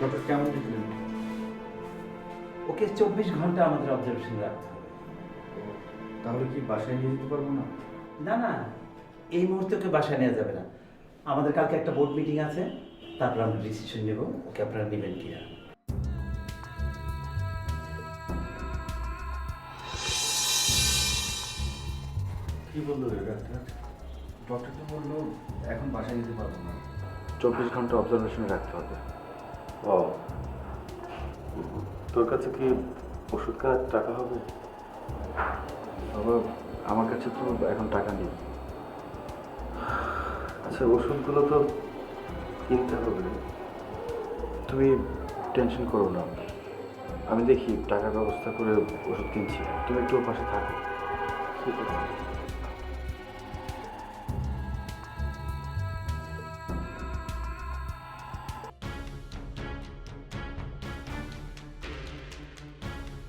Doctor কেমন দেখলেন ওকে চব্বিশ ঘণ্টা আমাদের অবজারভেশন রাখতে হবে। তাহলে কি বাসায় নিয়ে যেতে পারব না? না না এই মুহূর্তে ওকে বাসায় নেওয়া যাবে না। আমাদের কালকে একটা বোর্ড মিটিং আছে তারপর আমরা ডিসিশন নেব ওকে আপনারা নেবেন কিনা। কি বলল ডাক্তার? ডক্টর তো বলল এখন বাসায় যেতে পারব না। চব্বিশ ঘণ্টা অবজারভেশনে রাখতে হবে। ও তোর কাছে কি ওষুধ কেনার টাকা হবে? তবে আমার কাছে তো এখন টাকা নেই। আচ্ছা ওষুধগুলো তো কিনতে হবে। তুমি টেনশন করো না। আমি দেখি টাকার ব্যবস্থা করে ওষুধ কিনছি। তুমি একটু পাশে থাকো। ঠিক আছে।